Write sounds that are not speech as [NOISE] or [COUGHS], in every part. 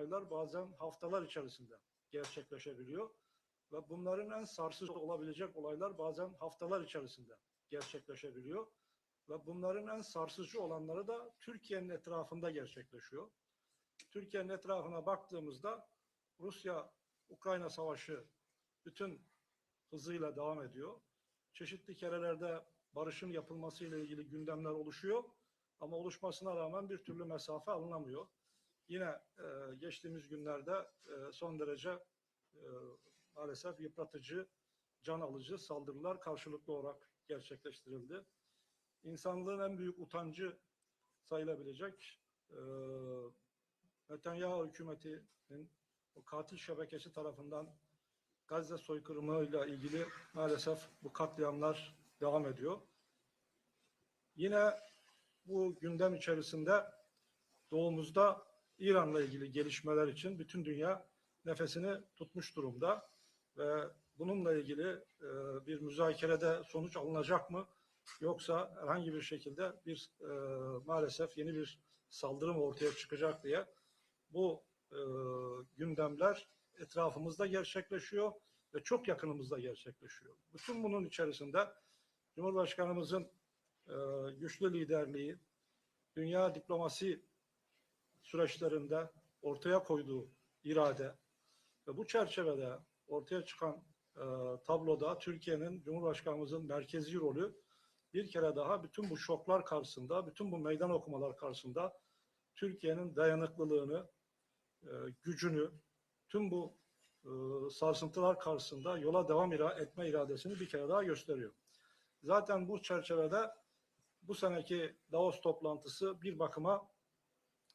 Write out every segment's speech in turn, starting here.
olaylar bazen haftalar içerisinde gerçekleşebiliyor. Ve bunların en sarsıcı olabilecek olaylar bazen haftalar içerisinde gerçekleşebiliyor. Ve bunların en sarsıcı olanları da Türkiye'nin etrafında gerçekleşiyor. Türkiye'nin etrafına baktığımızda Rusya-Ukrayna savaşı bütün hızıyla devam ediyor. Çeşitli kerelerde barışın yapılması ile ilgili gündemler oluşuyor. Ama oluşmasına rağmen bir türlü mesafe alınamıyor. Yine e, geçtiğimiz günlerde e, son derece e, maalesef yıpratıcı, can alıcı saldırılar karşılıklı olarak gerçekleştirildi. İnsanlığın en büyük utancı sayılabilecek e, Netanyahu hükümetinin o katil şebekesi tarafından Gazze soykırımıyla ilgili maalesef bu katliamlar devam ediyor. Yine bu gündem içerisinde doğumuzda İran'la ilgili gelişmeler için bütün dünya nefesini tutmuş durumda ve bununla ilgili e, bir müzakerede sonuç alınacak mı yoksa herhangi bir şekilde bir e, maalesef yeni bir saldırı ortaya çıkacak diye bu e, gündemler etrafımızda gerçekleşiyor ve çok yakınımızda gerçekleşiyor. Bütün bunun içerisinde Cumhurbaşkanımızın e, güçlü liderliği, dünya diplomasi süreçlerinde ortaya koyduğu irade ve bu çerçevede ortaya çıkan e, tabloda Türkiye'nin Cumhurbaşkanımızın merkezi rolü bir kere daha bütün bu şoklar karşısında, bütün bu meydan okumalar karşısında Türkiye'nin dayanıklılığını, e, gücünü, tüm bu e, sarsıntılar karşısında yola devam etme iradesini bir kere daha gösteriyor. Zaten bu çerçevede bu seneki Davos toplantısı bir bakıma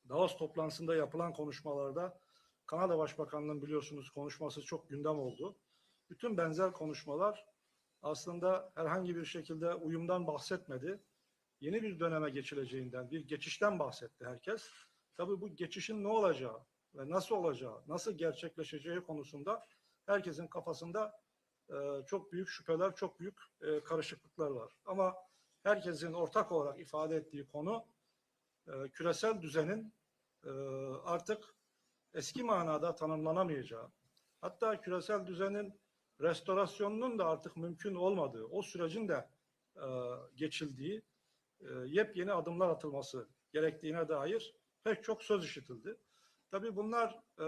Davos toplantısında yapılan konuşmalarda Kanada Başbakanlığı'nın biliyorsunuz konuşması çok gündem oldu. Bütün benzer konuşmalar aslında herhangi bir şekilde uyumdan bahsetmedi. Yeni bir döneme geçileceğinden, bir geçişten bahsetti herkes. Tabii bu geçişin ne olacağı ve nasıl olacağı, nasıl gerçekleşeceği konusunda herkesin kafasında e, çok büyük şüpheler, çok büyük e, karışıklıklar var. Ama herkesin ortak olarak ifade ettiği konu e, küresel düzenin e, artık eski manada tanımlanamayacağı, hatta küresel düzenin restorasyonunun da artık mümkün olmadığı, o sürecin de e, geçildiği, e, yepyeni adımlar atılması gerektiğine dair pek çok söz işitildi. Tabii bunlar e,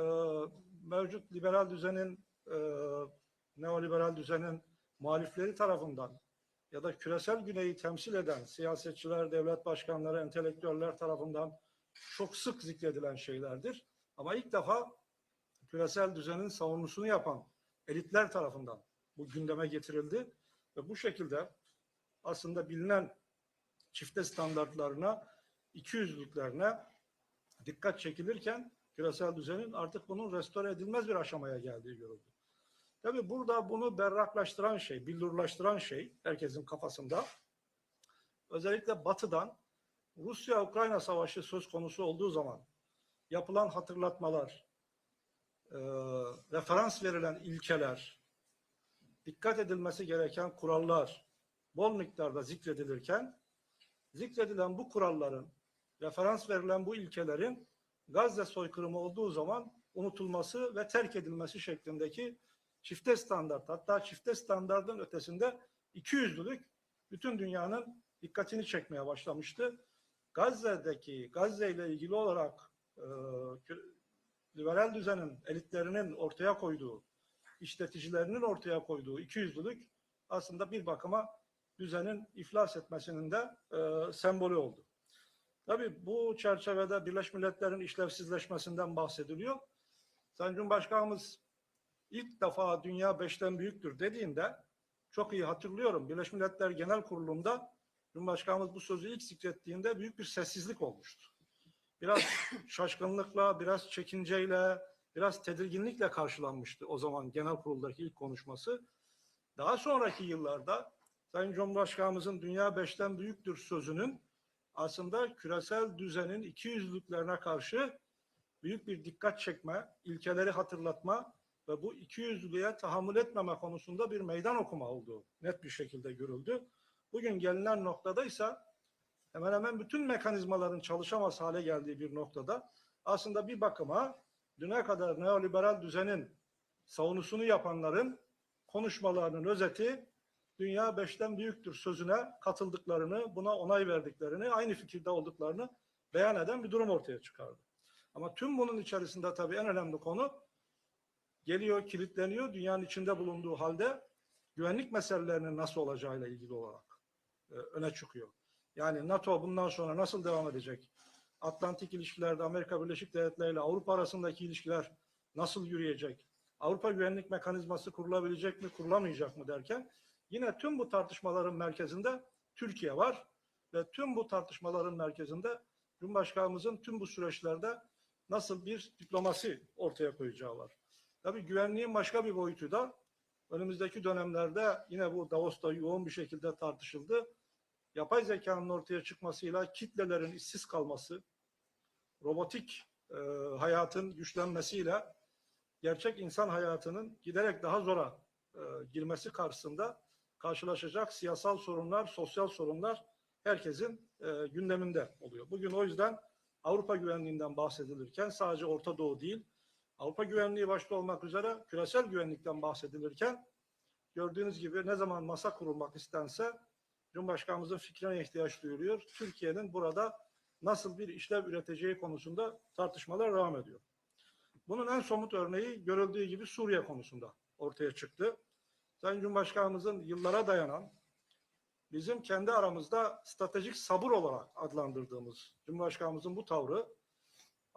mevcut liberal düzenin, e, neoliberal düzenin muhalifleri tarafından ya da küresel güneyi temsil eden siyasetçiler, devlet başkanları, entelektüeller tarafından çok sık zikredilen şeylerdir. Ama ilk defa küresel düzenin savunusunu yapan elitler tarafından bu gündeme getirildi ve bu şekilde aslında bilinen çifte standartlarına, ikiyüzlülüklerine dikkat çekilirken küresel düzenin artık bunun restore edilmez bir aşamaya geldiği görüldü. Tabii burada bunu berraklaştıran şey, billurlaştıran şey herkesin kafasında. Özellikle batıdan Rusya-Ukrayna savaşı söz konusu olduğu zaman yapılan hatırlatmalar, e, referans verilen ilkeler, dikkat edilmesi gereken kurallar bol miktarda zikredilirken zikredilen bu kuralların, referans verilen bu ilkelerin Gazze soykırımı olduğu zaman unutulması ve terk edilmesi şeklindeki çifte standart hatta çifte standartın ötesinde ikiyüzlülük bütün dünyanın dikkatini çekmeye başlamıştı. Gazze'deki Gazze ile ilgili olarak e, liberal düzenin elitlerinin ortaya koyduğu, işleticilerinin ortaya koyduğu ikiyüzlülük aslında bir bakıma düzenin iflas etmesinin de e, sembolü oldu. Tabii bu çerçevede Birleşmiş Milletler'in işlevsizleşmesinden bahsediliyor. Sayın Cumhurbaşkanımız ilk defa dünya beşten büyüktür dediğinde çok iyi hatırlıyorum. Birleşmiş Milletler Genel Kurulu'nda Cumhurbaşkanımız bu sözü ilk zikrettiğinde büyük bir sessizlik olmuştu. Biraz [COUGHS] şaşkınlıkla, biraz çekinceyle, biraz tedirginlikle karşılanmıştı o zaman genel kuruldaki ilk konuşması. Daha sonraki yıllarda Sayın Cumhurbaşkanımızın dünya beşten büyüktür sözünün aslında küresel düzenin iki yüzlülüklerine karşı büyük bir dikkat çekme, ilkeleri hatırlatma ve bu iki yüzlülüğe tahammül etmeme konusunda bir meydan okuma olduğu net bir şekilde görüldü. Bugün gelinen noktada ise hemen hemen bütün mekanizmaların çalışamaz hale geldiği bir noktada aslında bir bakıma düne kadar neoliberal düzenin savunusunu yapanların konuşmalarının özeti dünya beşten büyüktür sözüne katıldıklarını, buna onay verdiklerini, aynı fikirde olduklarını beyan eden bir durum ortaya çıkardı. Ama tüm bunun içerisinde tabii en önemli konu geliyor, kilitleniyor. Dünyanın içinde bulunduğu halde güvenlik meselelerinin nasıl olacağıyla ilgili olarak e, öne çıkıyor. Yani NATO bundan sonra nasıl devam edecek? Atlantik ilişkilerde Amerika Birleşik Devletleri ile Avrupa arasındaki ilişkiler nasıl yürüyecek? Avrupa güvenlik mekanizması kurulabilecek mi, kurulamayacak mı derken yine tüm bu tartışmaların merkezinde Türkiye var ve tüm bu tartışmaların merkezinde Cumhurbaşkanımızın tüm bu süreçlerde nasıl bir diplomasi ortaya koyacağı var. Tabii güvenliğin başka bir boyutu da önümüzdeki dönemlerde yine bu Davos'ta yoğun bir şekilde tartışıldı. Yapay zekanın ortaya çıkmasıyla kitlelerin işsiz kalması, robotik e, hayatın güçlenmesiyle gerçek insan hayatının giderek daha zora e, girmesi karşısında karşılaşacak siyasal sorunlar, sosyal sorunlar herkesin e, gündeminde oluyor. Bugün o yüzden Avrupa güvenliğinden bahsedilirken sadece Orta Doğu değil, Avrupa güvenliği başta olmak üzere küresel güvenlikten bahsedilirken gördüğünüz gibi ne zaman masa kurulmak istense Cumhurbaşkanımızın fikrine ihtiyaç duyuluyor. Türkiye'nin burada nasıl bir işlev üreteceği konusunda tartışmalar devam ediyor. Bunun en somut örneği görüldüğü gibi Suriye konusunda ortaya çıktı. Sayın Cumhurbaşkanımızın yıllara dayanan bizim kendi aramızda stratejik sabır olarak adlandırdığımız Cumhurbaşkanımızın bu tavrı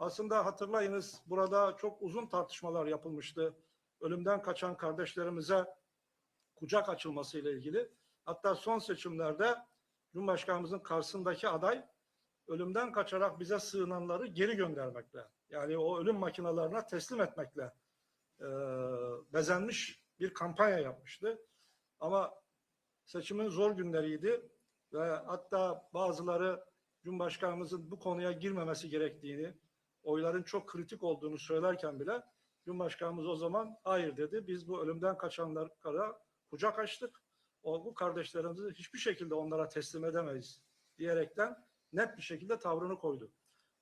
aslında hatırlayınız burada çok uzun tartışmalar yapılmıştı. Ölümden kaçan kardeşlerimize kucak açılması ile ilgili. Hatta son seçimlerde Cumhurbaşkanımızın karşısındaki aday ölümden kaçarak bize sığınanları geri göndermekle yani o ölüm makinalarına teslim etmekle e, bezenmiş bir kampanya yapmıştı. Ama seçimin zor günleriydi ve hatta bazıları Cumhurbaşkanımızın bu konuya girmemesi gerektiğini, oyların çok kritik olduğunu söylerken bile Cumhurbaşkanımız o zaman hayır dedi. Biz bu ölümden kaçanlara kucak açtık. O, bu kardeşlerimizi hiçbir şekilde onlara teslim edemeyiz diyerekten net bir şekilde tavrını koydu.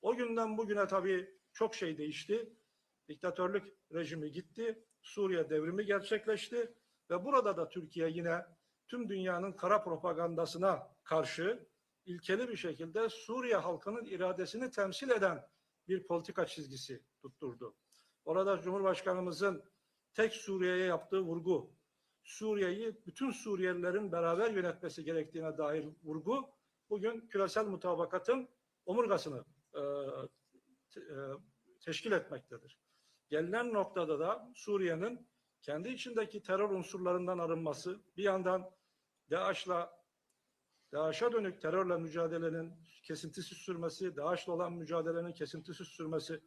O günden bugüne tabii çok şey değişti. Diktatörlük rejimi gitti. Suriye devrimi gerçekleşti ve burada da Türkiye yine tüm dünyanın kara propagandasına karşı ilkeli bir şekilde Suriye halkının iradesini temsil eden bir politika çizgisi tutturdu. Orada Cumhurbaşkanımızın tek Suriye'ye yaptığı vurgu, Suriye'yi bütün Suriyelilerin beraber yönetmesi gerektiğine dair vurgu bugün küresel mutabakatın omurgasını e, te, e, teşkil etmektedir. Gelinen noktada da Suriye'nin kendi içindeki terör unsurlarından arınması, bir yandan DAEŞ'la DAEŞ'e dönük terörle mücadelenin kesintisiz sürmesi, DAEŞ'le olan mücadelenin kesintisiz sürmesi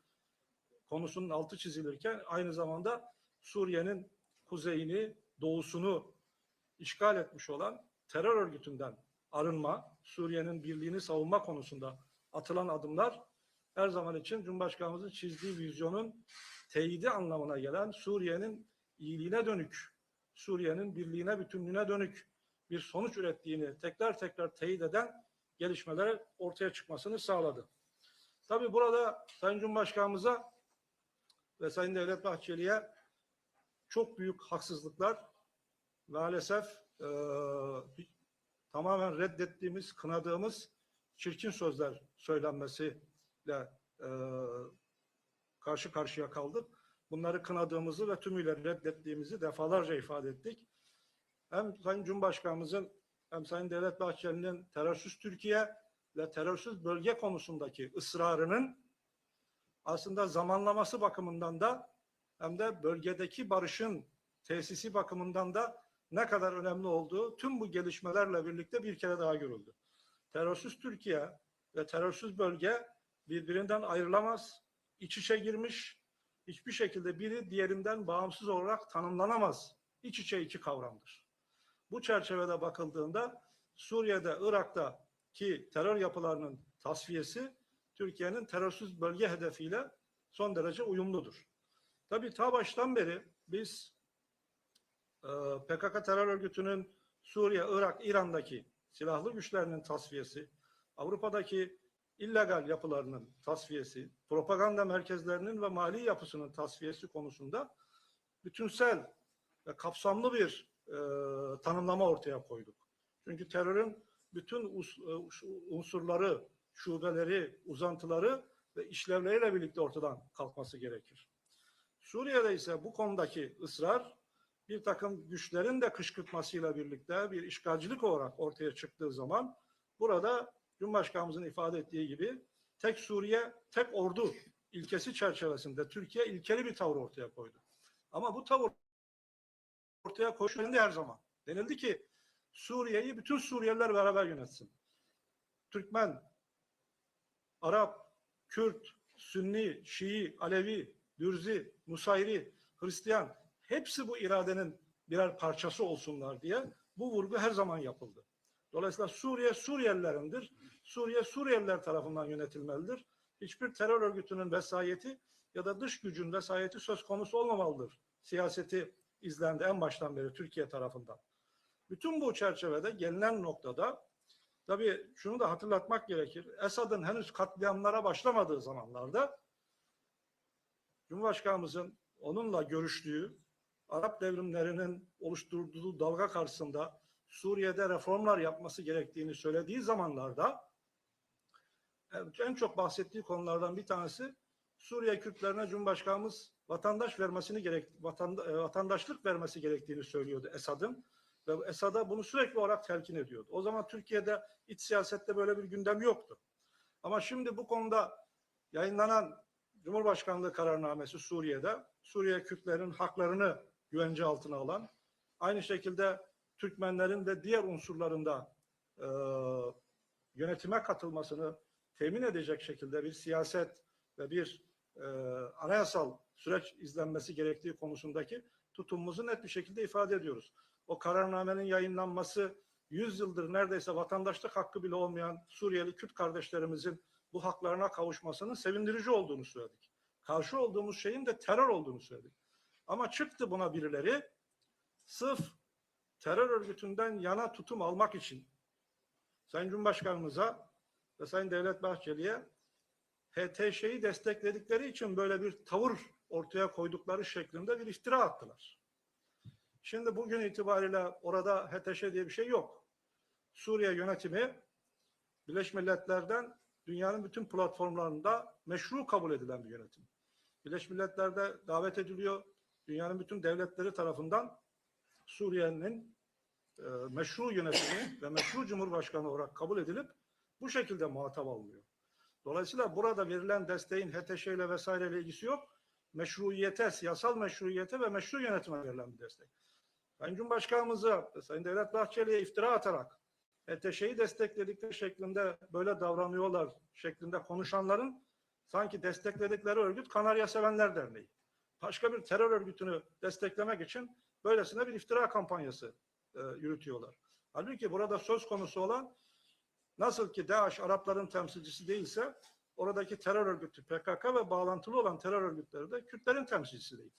konusunun altı çizilirken aynı zamanda Suriye'nin kuzeyini, doğusunu işgal etmiş olan terör örgütünden arınma, Suriye'nin birliğini savunma konusunda atılan adımlar her zaman için Cumhurbaşkanımızın çizdiği vizyonun teyidi anlamına gelen Suriye'nin iyiliğine dönük, Suriye'nin birliğine, bütünlüğüne dönük bir sonuç ürettiğini tekrar tekrar teyit eden gelişmeler ortaya çıkmasını sağladı. Tabi burada Sayın Cumhurbaşkanımıza ve Sayın Devlet Bahçeli'ye çok büyük haksızlıklar maalesef e, tamamen reddettiğimiz, kınadığımız çirkin sözler söylenmesiyle e, karşı karşıya kaldık. Bunları kınadığımızı ve tümüyle reddettiğimizi defalarca ifade ettik. Hem Sayın Cumhurbaşkanımızın hem Sayın Devlet Bahçeli'nin terörsüz Türkiye ve terörsüz bölge konusundaki ısrarının aslında zamanlaması bakımından da hem de bölgedeki barışın tesisi bakımından da ne kadar önemli olduğu tüm bu gelişmelerle birlikte bir kere daha görüldü. Terörsüz Türkiye ve terörsüz bölge birbirinden ayrılamaz, iç içe girmiş, hiçbir şekilde biri diğerinden bağımsız olarak tanımlanamaz. İç içe iki kavramdır. Bu çerçevede bakıldığında Suriye'de, Irak'ta ki terör yapılarının tasfiyesi Türkiye'nin terörsüz bölge hedefiyle son derece uyumludur. Tabii ta baştan beri biz e, PKK terör örgütünün Suriye, Irak, İran'daki silahlı güçlerinin tasfiyesi, Avrupa'daki illegal yapılarının tasfiyesi, propaganda merkezlerinin ve mali yapısının tasfiyesi konusunda bütünsel ve kapsamlı bir e, tanımlama ortaya koyduk. Çünkü terörün bütün e, unsurları, şubeleri, uzantıları ve işlevleriyle birlikte ortadan kalkması gerekir. Suriye'de ise bu konudaki ısrar bir takım güçlerin de kışkırtmasıyla birlikte bir işgalcilik olarak ortaya çıktığı zaman burada Cumhurbaşkanımızın ifade ettiği gibi tek Suriye, tek ordu ilkesi çerçevesinde Türkiye ilkeli bir tavır ortaya koydu. Ama bu tavır ortaya koşulunda her zaman. Denildi ki Suriye'yi bütün Suriyeliler beraber yönetsin. Türkmen, Arap, Kürt, Sünni, Şii, Alevi, Dürzi, Nusayri, Hristiyan hepsi bu iradenin birer parçası olsunlar diye bu vurgu her zaman yapıldı. Dolayısıyla Suriye Suriyelilerindir. Suriye Suriyeliler tarafından yönetilmelidir. Hiçbir terör örgütünün vesayeti ya da dış gücün vesayeti söz konusu olmamalıdır. Siyaseti izlendi en baştan beri Türkiye tarafından. Bütün bu çerçevede gelinen noktada tabii şunu da hatırlatmak gerekir. Esad'ın henüz katliamlara başlamadığı zamanlarda Cumhurbaşkanımızın onunla görüştüğü Arap devrimlerinin oluşturduğu dalga karşısında Suriye'de reformlar yapması gerektiğini söylediği zamanlarda en çok bahsettiği konulardan bir tanesi Suriye Kürtlerine Cumhurbaşkanımız vatandaş vermesini gerek vatandaşlık vermesi gerektiğini söylüyordu Esad'ın ve Esad'a bunu sürekli olarak telkin ediyordu. O zaman Türkiye'de iç siyasette böyle bir gündem yoktu. Ama şimdi bu konuda yayınlanan Cumhurbaşkanlığı kararnamesi Suriye'de Suriye Kürtlerin haklarını güvence altına alan, aynı şekilde Türkmenlerin ve diğer unsurlarında e, yönetime katılmasını temin edecek şekilde bir siyaset ve bir e, anayasal süreç izlenmesi gerektiği konusundaki tutumumuzu net bir şekilde ifade ediyoruz. O kararnamenin yayınlanması 100 yıldır neredeyse vatandaşlık hakkı bile olmayan Suriyeli Kürt kardeşlerimizin bu haklarına kavuşmasının sevindirici olduğunu söyledik. Karşı olduğumuz şeyin de terör olduğunu söyledik. Ama çıktı buna birileri sırf terör örgütünden yana tutum almak için Sayın Cumhurbaşkanımıza ve Sayın Devlet Bahçeli'ye HTŞ'yi destekledikleri için böyle bir tavır ortaya koydukları şeklinde bir iftira attılar. Şimdi bugün itibariyle orada HTŞ diye bir şey yok. Suriye yönetimi Birleşmiş Milletler'den dünyanın bütün platformlarında meşru kabul edilen bir yönetim. Birleşmiş Milletler'de davet ediliyor. Dünyanın bütün devletleri tarafından Suriye'nin e, meşru yönetimi ve meşru cumhurbaşkanı olarak kabul edilip bu şekilde muhatap alınıyor. Dolayısıyla burada verilen desteğin HTŞ ile vesaireyle ilgisi yok. Meşruiyete, siyasal meşruiyete ve meşru yönetime verilen bir destek. Sayın Cumhurbaşkanımıza, Sayın Devlet Bahçeli'ye iftira atarak HTŞ'yi destekledikleri şeklinde böyle davranıyorlar şeklinde konuşanların sanki destekledikleri örgüt Kanarya Sevenler Derneği. Başka bir terör örgütünü desteklemek için böylesine bir iftira kampanyası e, yürütüyorlar. Halbuki burada söz konusu olan nasıl ki DAEŞ Arapların temsilcisi değilse oradaki terör örgütü PKK ve bağlantılı olan terör örgütleri de Kürtlerin temsilcisi değil.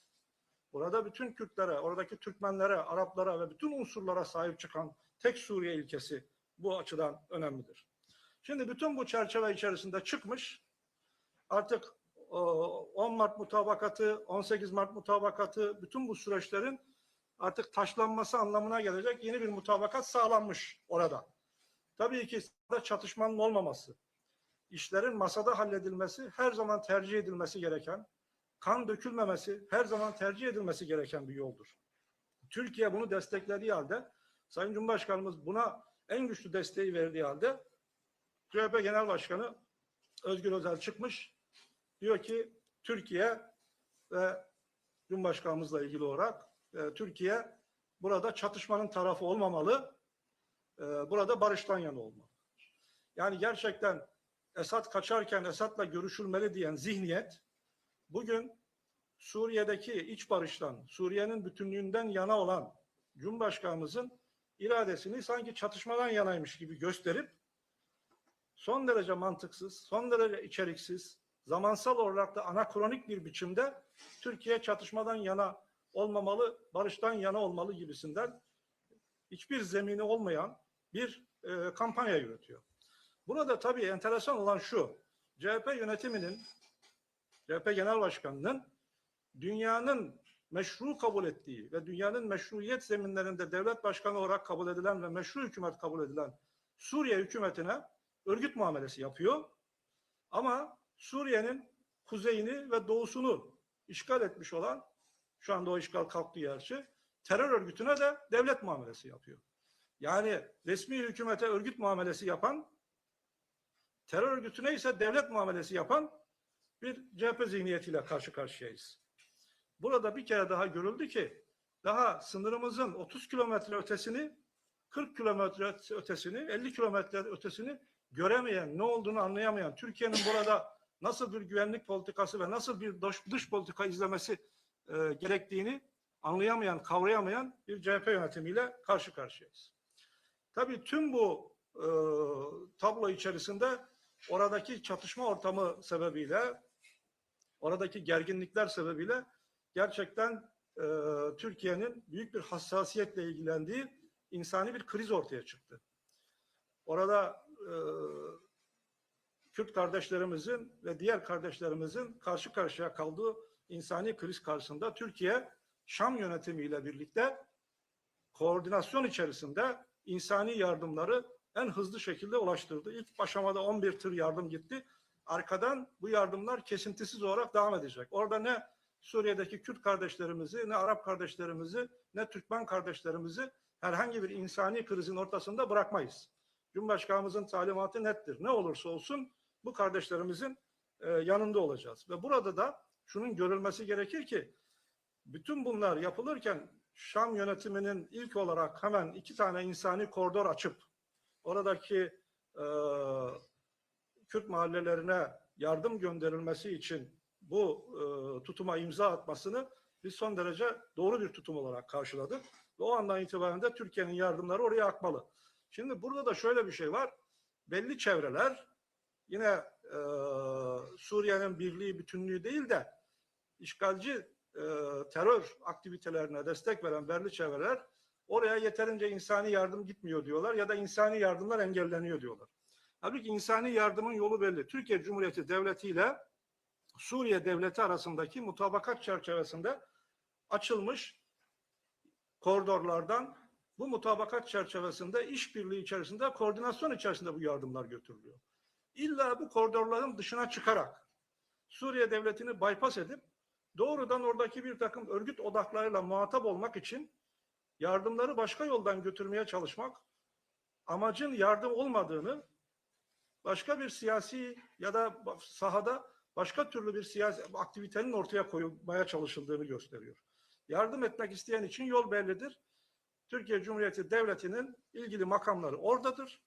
Burada bütün Kürtlere, oradaki Türkmenlere, Araplara ve bütün unsurlara sahip çıkan tek Suriye ilkesi bu açıdan önemlidir. Şimdi bütün bu çerçeve içerisinde çıkmış artık 10 Mart mutabakatı, 18 Mart mutabakatı bütün bu süreçlerin artık taşlanması anlamına gelecek yeni bir mutabakat sağlanmış orada. Tabii ki çatışmanın olmaması, işlerin masada halledilmesi her zaman tercih edilmesi gereken, kan dökülmemesi her zaman tercih edilmesi gereken bir yoldur. Türkiye bunu desteklediği halde, Sayın Cumhurbaşkanımız buna en güçlü desteği verdiği halde, CHP Genel Başkanı Özgür Özel çıkmış, diyor ki Türkiye ve Cumhurbaşkanımızla ilgili olarak e, Türkiye burada çatışmanın tarafı olmamalı, e, burada barıştan yana olmalı. Yani gerçekten Esad kaçarken Esad'la görüşülmeli diyen zihniyet bugün Suriye'deki iç barıştan, Suriye'nin bütünlüğünden yana olan Cumhurbaşkanımızın iradesini sanki çatışmadan yanaymış gibi gösterip son derece mantıksız, son derece içeriksiz, zamansal olarak da anakronik bir biçimde Türkiye çatışmadan yana olmamalı, barıştan yana olmalı gibisinden hiçbir zemini olmayan bir e, kampanya yürütüyor. Burada tabii enteresan olan şu. CHP yönetiminin, CHP Genel Başkanı'nın dünyanın meşru kabul ettiği ve dünyanın meşruiyet zeminlerinde devlet başkanı olarak kabul edilen ve meşru hükümet kabul edilen Suriye hükümetine örgüt muamelesi yapıyor. Ama Suriye'nin kuzeyini ve doğusunu işgal etmiş olan, şu anda o işgal kalktı gerçi, terör örgütüne de devlet muamelesi yapıyor. Yani resmi hükümete örgüt muamelesi yapan, terör örgütüne ise devlet muamelesi yapan bir CHP zihniyetiyle karşı karşıyayız. Burada bir kere daha görüldü ki daha sınırımızın 30 kilometre ötesini, 40 kilometre ötesini, 50 kilometre ötesini göremeyen, ne olduğunu anlayamayan, Türkiye'nin burada nasıl bir güvenlik politikası ve nasıl bir dış, politika izlemesi e, gerektiğini anlayamayan, kavrayamayan bir CHP yönetimiyle karşı karşıyayız. Tabii tüm bu e, tablo içerisinde oradaki çatışma ortamı sebebiyle, oradaki gerginlikler sebebiyle gerçekten e, Türkiye'nin büyük bir hassasiyetle ilgilendiği insani bir kriz ortaya çıktı. Orada e, Kürt kardeşlerimizin ve diğer kardeşlerimizin karşı karşıya kaldığı insani kriz karşısında Türkiye Şam yönetimiyle birlikte koordinasyon içerisinde insani yardımları en hızlı şekilde ulaştırdı. İlk aşamada 11 tır yardım gitti. Arkadan bu yardımlar kesintisiz olarak devam edecek. Orada ne Suriye'deki Kürt kardeşlerimizi, ne Arap kardeşlerimizi, ne Türkmen kardeşlerimizi herhangi bir insani krizin ortasında bırakmayız. Cumhurbaşkanımızın talimatı nettir. Ne olursa olsun bu kardeşlerimizin e, yanında olacağız. Ve burada da şunun görülmesi gerekir ki bütün bunlar yapılırken Şam yönetiminin ilk olarak hemen iki tane insani koridor açıp oradaki e, Kürt mahallelerine yardım gönderilmesi için bu e, tutuma imza atmasını biz son derece doğru bir tutum olarak karşıladık. Ve o andan itibaren de Türkiye'nin yardımları oraya akmalı. Şimdi burada da şöyle bir şey var. Belli çevreler yine e, Suriye'nin birliği, bütünlüğü değil de işgalci e, terör aktivitelerine destek veren belli çevreler oraya yeterince insani yardım gitmiyor diyorlar ya da insani yardımlar engelleniyor diyorlar. Halbuki insani yardımın yolu belli. Türkiye Cumhuriyeti Devleti ile Suriye Devleti arasındaki mutabakat çerçevesinde açılmış koridorlardan bu mutabakat çerçevesinde işbirliği içerisinde koordinasyon içerisinde bu yardımlar götürülüyor. İlla bu koridorların dışına çıkarak Suriye devletini bypass edip doğrudan oradaki bir takım örgüt odaklarıyla muhatap olmak için yardımları başka yoldan götürmeye çalışmak amacın yardım olmadığını başka bir siyasi ya da sahada başka türlü bir siyasi aktivitenin ortaya koyulmaya çalışıldığını gösteriyor. Yardım etmek isteyen için yol bellidir. Türkiye Cumhuriyeti Devleti'nin ilgili makamları oradadır.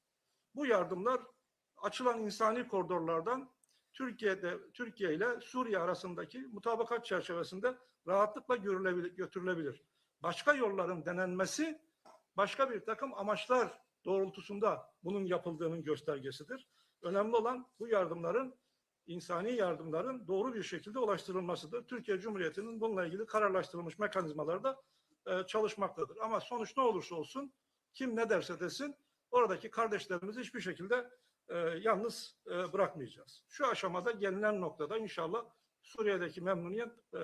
Bu yardımlar açılan insani koridorlardan Türkiye'de Türkiye ile Suriye arasındaki mutabakat çerçevesinde rahatlıkla görülebilir, götürülebilir. Başka yolların denenmesi başka bir takım amaçlar doğrultusunda bunun yapıldığının göstergesidir. Önemli olan bu yardımların insani yardımların doğru bir şekilde ulaştırılmasıdır. Türkiye Cumhuriyeti'nin bununla ilgili kararlaştırılmış mekanizmaları da e, çalışmaktadır. Ama sonuç ne olursa olsun kim ne derse desin oradaki kardeşlerimizi hiçbir şekilde e, yalnız e, bırakmayacağız. Şu aşamada gelinen noktada inşallah Suriye'deki memnuniyet e,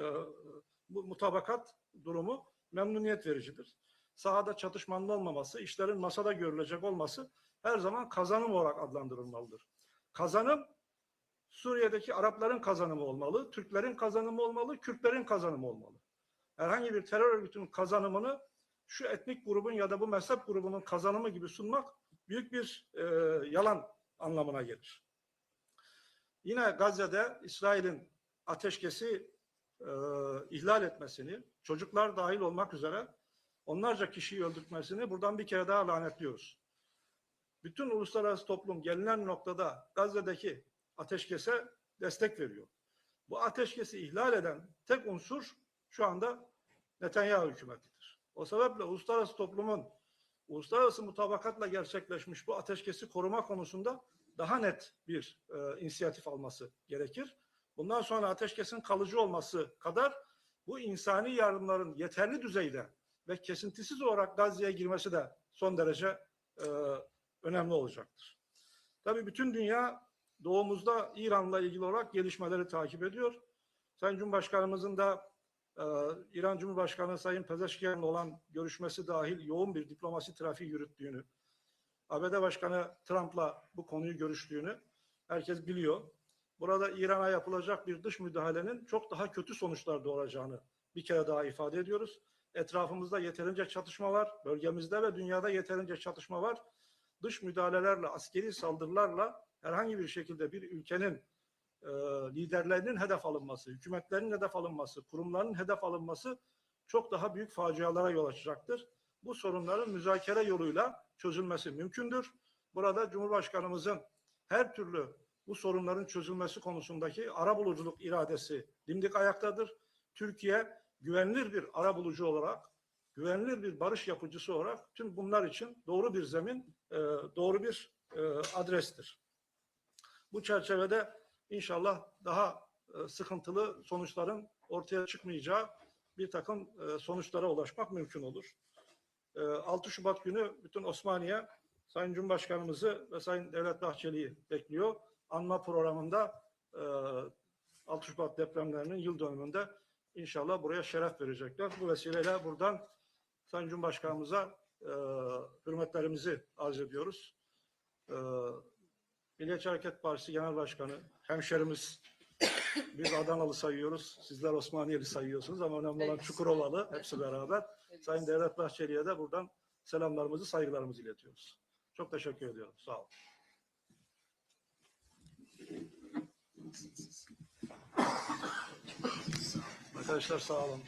bu mutabakat durumu memnuniyet vericidir. Sahada çatışmanın olmaması, işlerin masada görülecek olması her zaman kazanım olarak adlandırılmalıdır. Kazanım Suriye'deki Arapların kazanımı olmalı, Türklerin kazanımı olmalı, Kürtlerin kazanımı olmalı. Herhangi bir terör örgütünün kazanımını şu etnik grubun ya da bu mezhep grubunun kazanımı gibi sunmak büyük bir e, yalan anlamına gelir. Yine Gazze'de İsrail'in ateşkesi e, ihlal etmesini, çocuklar dahil olmak üzere onlarca kişiyi öldürtmesini buradan bir kere daha lanetliyoruz. Bütün uluslararası toplum gelinen noktada Gazze'deki ateşkese destek veriyor. Bu ateşkesi ihlal eden tek unsur şu anda Netanyahu hükümetidir. O sebeple uluslararası toplumun uluslararası mutabakatla gerçekleşmiş bu ateşkesi koruma konusunda daha net bir e, inisiyatif alması gerekir. Bundan sonra ateşkesin kalıcı olması kadar bu insani yardımların yeterli düzeyde ve kesintisiz olarak Gazze'ye girmesi de son derece e, önemli olacaktır. Tabii bütün dünya doğumuzda İran'la ilgili olarak gelişmeleri takip ediyor. Sayın Cumhurbaşkanımızın da e, İran Cumhurbaşkanı Sayın Pezeşkiyan'la olan görüşmesi dahil yoğun bir diplomasi trafiği yürüttüğünü, ABD Başkanı Trump'la bu konuyu görüştüğünü herkes biliyor. Burada İran'a yapılacak bir dış müdahalenin çok daha kötü sonuçlar doğuracağını bir kere daha ifade ediyoruz. Etrafımızda yeterince çatışma var. Bölgemizde ve dünyada yeterince çatışma var. Dış müdahalelerle, askeri saldırılarla herhangi bir şekilde bir ülkenin e, liderlerinin hedef alınması, hükümetlerin hedef alınması, kurumların hedef alınması çok daha büyük facialara yol açacaktır. Bu sorunların müzakere yoluyla çözülmesi mümkündür. Burada Cumhurbaşkanımızın her türlü bu sorunların çözülmesi konusundaki arabuluculuk iradesi dimdik ayaktadır. Türkiye güvenilir bir arabulucu olarak, güvenilir bir barış yapıcısı olarak tüm bunlar için doğru bir zemin, e, doğru bir e, adrestir. Bu çerçevede inşallah daha e, sıkıntılı sonuçların ortaya çıkmayacağı bir takım e, sonuçlara ulaşmak mümkün olur. E, 6 Şubat günü bütün Osmaniye Sayın Cumhurbaşkanımızı ve Sayın Devlet Bahçeli'yi bekliyor. Anma programında e, 6 Şubat depremlerinin yıl dönümünde inşallah buraya şeref verecekler. Bu vesileyle buradan Sayın Cumhurbaşkanımıza e, hürmetlerimizi arz ediyoruz. E, Milliyetçi Hareket Partisi Genel Başkanı, hemşerimiz, biz Adanalı sayıyoruz, sizler Osmaniyeli sayıyorsunuz ama önemli olan. Çukurovalı, hepsi beraber. Sayın Devlet Bahçeli'ye de buradan selamlarımızı, saygılarımızı iletiyoruz. Çok teşekkür ediyorum. Sağ olun. Arkadaşlar sağ olun.